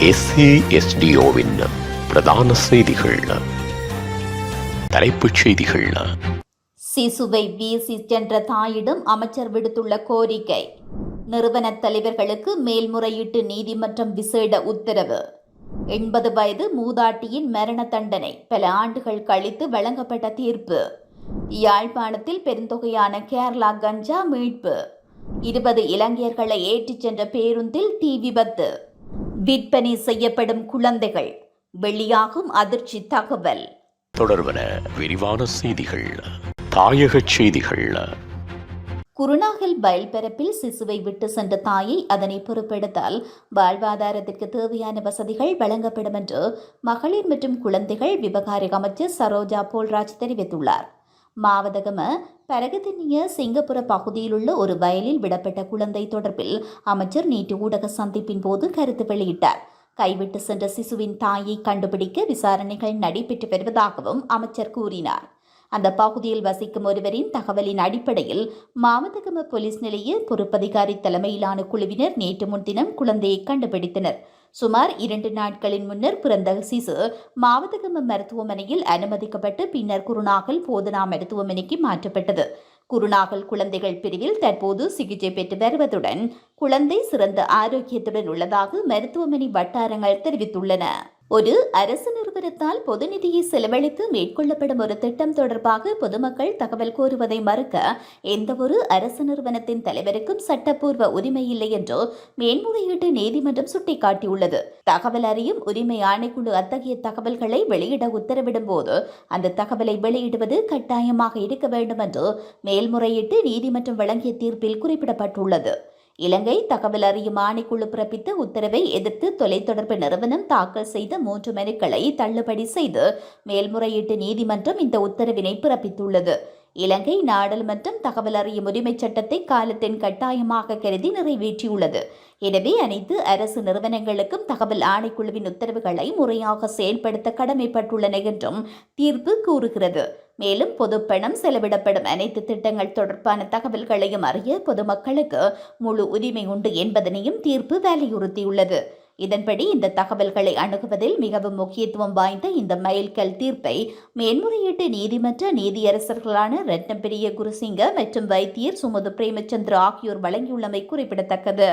எஸ்ஏஎஸ்டிஓவின் பிரதான செய்திகள். தலைப்புச் செய்திகள். சிசுவை வீசி சென்ற தாயிடம் அமைச்சர் விடுத்துள்ள கோரிக்கை நிறுவன தலைவர்களுக்கு மேல்முறையீட்டு நீதிமன்றம் விசேட உத்தரவு. எண்பது வயது மூதாட்டியின் மரண தண்டனை பல ஆண்டுகள் கழித்து வழங்கப்பட்ட தீர்ப்பு. யாழ்ப்பாணத்தில் பெருந்தொகையான கேரளா கஞ்சா மீட்பு. இருபது இலங்கையர்களை ஏற்றிச் சென்ற பேருந்தில் தீ விபத்து. விற்பனை செய்யப்படும் குழந்தைகள். வெளியாகும் அதிர்ச்சி தகவல். தொடர்பன விரிவான செய்திகள் தாயகச் செய்திகள். குருநாகல் பயில்பரப்பில் சிசுவை விட்டு சென்ற தாயை அதனை பொறுப்பெடுத்தால் வாழ்வாதாரத்திற்கு தேவையான வசதிகள் வழங்கப்படும் என்று மகளிர் மற்றும் குழந்தைகள் விவகார அமைச்சர் சரோஜா போல்ராஜ் தெரிவித்துள்ளார். மாவதகம பரகதினிய சிங்கப்புற பகுதியில் உள்ள ஒரு வயலில் விடப்பட்ட குழந்தை தொடர்பில் அமைச்சர் நேற்று ஊடக சந்திப்பின் போது கருத்து வெளியிட்டார். கைவிட்டு சென்ற சிசுவின் தாயை கண்டுபிடிக்க விசாரணைகள் நடைபெற்று வருவதாகவும் அமைச்சர் கூறினார். அந்த பகுதியில் வசிக்கும் ஒருவரின் தகவலின் அடிப்படையில் மாமதகம போலீஸ் நிலைய பொறுப்பதிகாரி தலைமையிலான குழுவினர் நேற்று முன்தினம் குழந்தையை கண்டுபிடித்தனர். சுமார் இரண்டு நாட்களின் முன்னர் பிறந்த சிசு மாவத்தகம மருத்துவமனையில் அனுமதிக்கப்பட்டு பின்னர் குருநாகல் போதனா மருத்துவமனைக்கு மாற்றப்பட்டது. குருநாகல் குழந்தைகள் பிரிவில் தற்போது சிகிச்சை பெற்று வருவதுடன் குழந்தை சிறந்த ஆரோக்கியத்துடன் உள்ளதாக மருத்துவமனை வட்டாரங்கள் தெரிவித்துள்ளன. ஒரு அரசு நிறுவனத்தால் பொது நிதியை செலவழித்து மேற்கொள்ளப்படும் ஒரு திட்டம் தொடர்பாக பொதுமக்கள் தகவல் கோருவதை மறுக்க எந்தவொரு அரசு நிறுவனத்தின் தலைவருக்கும் சட்டப்பூர்வ உரிமை இல்லை என்று மேன்முறையீட்டு நீதிமன்றம் சுட்டிக்காட்டியுள்ளது. தகவல் அறியும் உரிமை ஆணைக்குழு அத்தகைய தகவல்களை வெளியிட உத்தரவிடும் போது அந்த தகவலை வெளியிடுவது கட்டாயமாக இருக்க வேண்டும் என்று மேல்முறையீட்டு நீதிமன்றம் வழங்கிய தீர்ப்பில் குறிப்பிடப்பட்டுள்ளது. இலங்கை தகவல் அறியும் ஆணைக்குழு பிறப்பித்த உத்தரவை எதிர்த்து தொலைத்தொடர்பு நிறுவனம் தாக்கல் செய்த மூன்று மனுக்களை தள்ளுபடி செய்து மேல்முறையீட்டு நீதிமன்றம் இந்த உத்தரவினை பிறப்பித்துள்ளது. இலங்கை நாடாளுமன்றம் தகவல் அறியும் உரிமைச் சட்டத்தை காலத்தின் கட்டாயமாக கருதி நிறைவேற்றியுள்ளது. எனவே அனைத்து அரசு நிறுவனங்களுக்கும் தகவல் ஆணைக்குழுவின் உத்தரவுகளை முறையாக செயல்படுத்த கடமைப்பட்டுள்ளன என்றும் தீர்ப்பு கூறுகிறது. மேலும் பொதுப்பணம் செலவிடப்படும் அனைத்து திட்டங்கள் தொடர்பான தகவல்களையும் அறிய பொதுமக்களுக்கு முழு உரிமை உண்டு என்பதனையும் தீர்ப்பு வலியுறுத்தியுள்ளது. இதன்படி இந்த தகவல்களை அணுகுவதில் மிகவும் முக்கியத்துவம் வாய்ந்த இந்த மைல்கல் தீர்ப்பை மேன்முறையீட்டு நீதிமன்ற நீதியரசர்களான ரத்னபிரிய குருசிங்க மற்றும் வைத்தியர் சுமது பிரேமச்சந்திர ஆகியோர் வழங்கியுள்ளமை குறிப்பிடத்தக்கது.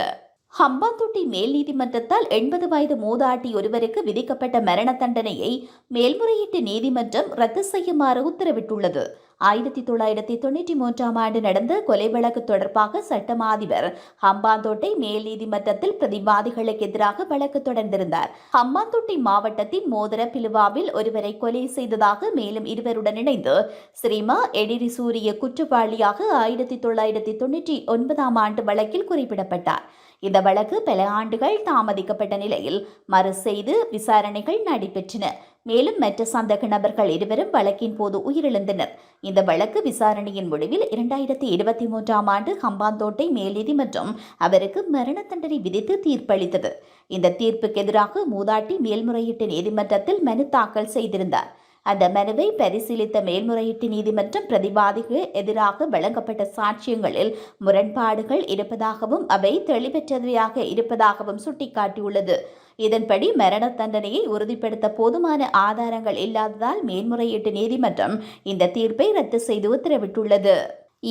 ஹம்பாந்தோட்டை மேல் நீதிமன்றத்தால் எண்பது வயது மூதாட்டி ஒருவருக்கு விதிக்கப்பட்ட மரண தண்டனையை மேல்முறையீட்டு நீதிமன்றம் ரத்து செய்யுமாறு உத்தரவிட்டுள்ளது. ஆயிரத்தி தொள்ளாயிரத்தி தொண்ணூற்றி மூன்றாம் ஆண்டு நடந்த கொலை வழக்கு தொடர்பாக சட்டமா அதிபர் ஹம்பாந்தோட்டை மேல் நீதிமன்றத்தில் பிரதிவாதிகளுக்கு எதிராக வழக்கு தொடர்ந்திருந்தார். ஹம்பாந்தோட்டை மாவட்டத்தின் மோதிர பிலுவாவில் ஒருவரை கொலை செய்ததாக மேலும் இருவருடன் இணைந்து ஸ்ரீமா எடிரி சூரிய குற்றவாளியாக ஆயிரத்தி தொள்ளாயிரத்தி தொண்ணூற்றி ஒன்பதாம் ஆண்டு வழக்கில் குறிப்பிடப்பட்டார். இந்த வழக்கு பல ஆண்டுகள் தாமதிக்கப்பட்ட நிலையில் மறு செய்து விசாரணைகள் நடைபெற்றன. மேலும் மற்ற சந்தக நபர்கள் இருவரும் வழக்கின் போது உயிரிழந்தனர். இந்த வழக்கு விசாரணையின் முடிவில் இரண்டாயிரத்தி இருபத்தி மூன்றாம் ஆண்டு ஹம்பாந்தோட்டை மேல் நீதிமன்றம் அவருக்கு மரண தண்டனை விதித்து தீர்ப்பளித்தது. இந்த தீர்ப்புக்கு எதிராக மூதாட்டி மேல்முறையீட்டு நீதிமன்றத்தில் மனு தாக்கல் செய்திருந்தார். அந்த மனுவை பரிசீலித்த மேல்முறையீட்டு நீதிமன்றம் பிரதிவாதிக்கு எதிராக வழங்கப்பட்ட சாட்சியங்களில் முரண்பாடுகள் இருப்பதாகவும் அவை தெளிவற்றவையாக இருப்பதாகவும் சுட்டிக்காட்டியுள்ளது. இதன்படி மரண தண்டனையை உறுதிப்படுத்த போதுமான ஆதாரங்கள் இல்லாததால் மேல்முறையீட்டு நீதிமன்றம் இந்த தீர்ப்பை ரத்து செய்து உத்தரவிட்டுள்ளது.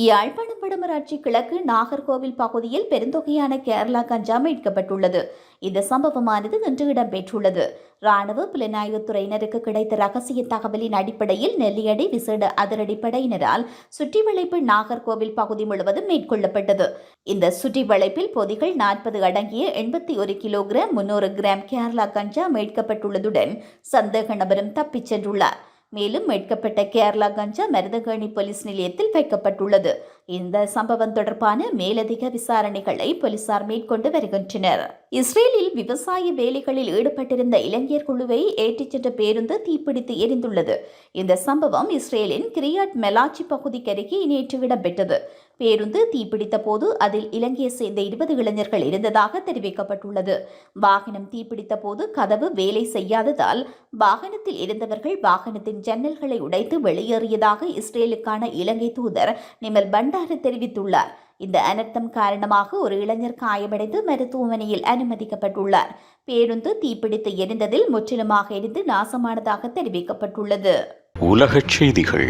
யாழ்ப்பாணம் வடமராட்சி கிழக்கு நாகர்கோவில் பகுதியில் பெருந்தொகையான கேரளா கஞ்சா மீட்கப்பட்டுள்ளது. இந்த சம்பவமானது இன்று இடம்பெற்றுள்ளது. ராணுவ புலனாய்வுத் துறையினருக்கு கிடைத்த ரகசிய தகவலின் அடிப்படையில் நெல்லியடி விசேட அதிரடிப்படையினரால் சுற்றிவளைப்பு நாகர்கோவில் பகுதி முழுவதும் மேற்கொள்ளப்பட்டது. இந்த சுற்றி வளைப்பில் பொதிகள் நாற்பது அடங்கிய எண்பத்தி ஒரு கிலோகிராம் முன்னூறு கிராம் கேரளா கஞ்சா மீட்கப்பட்டுள்ளதுடன் சந்தேக நபரும் தப்பிச் சென்றுள்ளார். மேலும் மீட்கப்பட்ட கேரளா கஞ்சா மருதகணி போலீஸ் நிலையத்தில் வைக்கப்பட்டுள்ளது. இந்த சம்பவம் தொடர்பான மேலதிக விசாரணைகளை போலீசார் மேற்கொண்டு வருகின்றனர். இஸ்ரேலில் விவசாய வேலைகளில் ஈடுபட்டிருந்த இளைஞர் குழுவை ஏற்றிச் சென்ற பேருந்து தீப்பிடித்து எரிந்துள்ளது. இந்த சம்பவம் இஸ்ரேலின் கிரியாட் மெலாச்சி பகுதிக்கு அருகே நேற்று இடம்பெற்றது. பேருந்து தீப்பிடித்த போது அதில் இலங்கையை சேர்ந்த இருபது இளைஞர்கள் இருந்ததாக தெரிவிக்கப்பட்டுள்ளது. வாகனம் தீப்பிடித்த போது கதவு வேலை செய்யாததால் வாகனத்தில் இருந்தவர்கள் வாகனத்தின் ஜன்னல்களை உடைத்து வெளியேறியதாக இஸ்ரேலுக்கான இலங்கை தூதர் நிமல் பண்டார தெரிவித்துள்ளார். இந்த அனர்த்தம் காரணமாக ஒரு இளைஞர் காயமடைந்து மருத்துவமனையில் அனுமதிக்கப்பட்டுள்ளார். பேருந்து தீப்பிடித்து எரிந்ததில் முற்றிலுமாக எரிந்து நாசமானதாக தெரிவிக்கப்பட்டுள்ளது. உலகச் செய்திகள்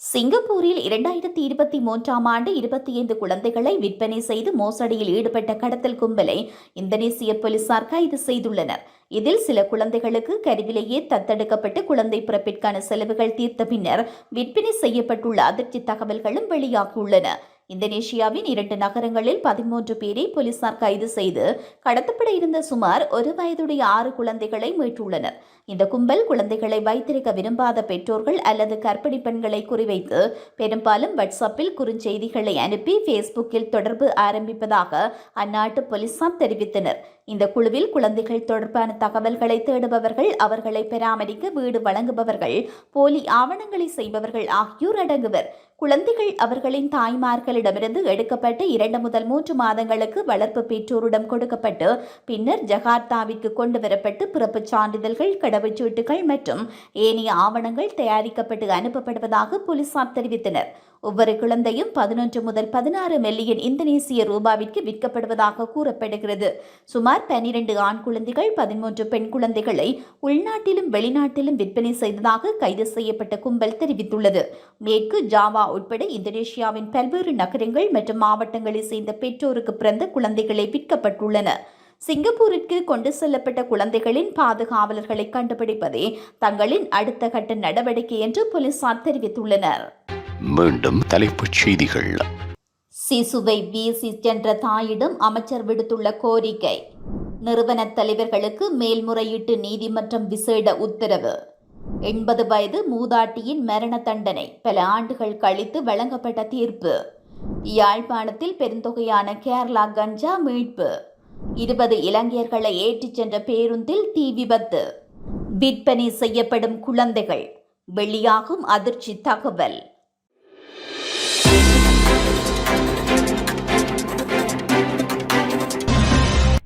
சிங்கப்பூரில் இரண்டாயிரத்தி இருபத்தி மூன்றாம் ஆண்டு இருபத்தி ஐந்து குழந்தைகளை விற்பனை செய்து மோசடியில் ஈடுபட்ட கடத்தல் கும்பலை இந்தோனேசிய போலீசார் கைது செய்துள்ளனர். இதில் சில குழந்தைகளுக்கு கருவிலேயே தத்தெடுக்கப்பட்டு குழந்தை பிறப்பிற்கான செலவுகள் தீர்த்த பின்னர் விற்பனை செய்யப்பட்டுள்ள அதிர்ச்சி தகவல்களும் வெளியாகியுள்ளன. இந்தோனேஷியாவின் இரண்டு நகரங்களில் பதிமூன்று பேரை போலீசார் கைது செய்து கடத்தப்பட இருந்த சுமார் ஒரு வயதுடைய ஆறு குழந்தைகளை மீட்டுள்ளனர். இந்த கும்பல் குழந்தைகளை வைத்திருக்க விரும்பாத பெற்றோர்கள் அல்லது கர்ப்பிணி பெண்களை குறிவைத்து பெரும்பாலும் வாட்ஸ்அப்பில் குறுஞ்செய்திகளை அனுப்பி ஃபேஸ்புக்கில் தொடர்பு ஆரம்பிப்பதாக அந்நாட்டு போலீசார் தெரிவித்தனர். இந்த குழுவில் குழந்தைகள் தொடர்பான தகவல்களை தேடுபவர்கள் அவர்களை பராமரிக்க வீடு வழங்குபவர்கள் போலி ஆவணங்களை செய்பவர்கள் ஆகியோர் அடங்குவர். குழந்தைகள் அவர்களின் தாய்மார்களிடமிருந்து எடுக்கப்பட்டு இரண்டு முதல் மூன்று மாதங்களுக்கு வளர்ப்பு பெற்றோரிடம் கொடுக்கப்பட்டு பின்னர் ஜகார்த்தாவிற்கு கொண்டு வரப்பட்டு பிறப்புச் சான்றிதழ்கள் கடவுச்சீட்டுகள் மற்றும் ஏனைய ஆவணங்கள் தயாரிக்கப்பட்டு அனுப்பப்படுவதாக போலீசார் தெரிவித்தனர். ஒவ்வொரு குழந்தையும் பதினொன்று முதல் பதினாறு மில்லியன் இந்தோனேசிய ரூபாவிற்கு விற்கப்படுவதாக கூறப்படுகிறது. சுமார் பனிரெண்டு ஆண் குழந்தைகள் பதிமூன்று பெண் குழந்தைகளை உள்நாட்டிலும் வெளிநாட்டிலும் விற்பனை செய்ததாக கைது செய்யப்பட்ட கும்பல் தெரிவித்துள்ளது. மேற்கு ஜாவா உட்பட இந்தோனேஷியாவின் பல்வேறு நகரங்கள் மற்றும் மாவட்டங்களைச் சேர்ந்த பெற்றோருக்கு பிறந்த குழந்தைகளை விற்கப்பட்டுள்ளன. சிங்கப்பூரிற்கு கொண்டு செல்லப்பட்ட குழந்தைகளின் பாதுகாவலர்களை கண்டுபிடிப்பதே தங்களின் அடுத்த கட்ட நடவடிக்கை என்று போலீசார் தெரிவித்துள்ளனர். மீண்டும் தலைப்புச் செய்திகள். சிசுவை வீசி சென்ற தாயிடம் அமைச்சர் விடுத்துள்ள கோரிக்கை. நிறுவன தலைவர்களுக்கு மேல்முறையீட்டு நீதிமன்றம் விசேட உத்தரவு. எண்பது வயது மூதாட்டியின் மரண தண்டனை பல ஆண்டுகள் கழித்து வழங்கப்பட்ட தீர்ப்பு. யாழ்ப்பாணத்தில் பெருந்தொகையான கேரளா கஞ்சா மீட்பு. இருபது இலங்கையர்களை ஏற்றிச் சென்ற பேருந்தில் தீ விபத்து. விற்பனை செய்யப்படும் குழந்தைகள். வெளியாகும் அதிர்ச்சி தகவல். Thank you.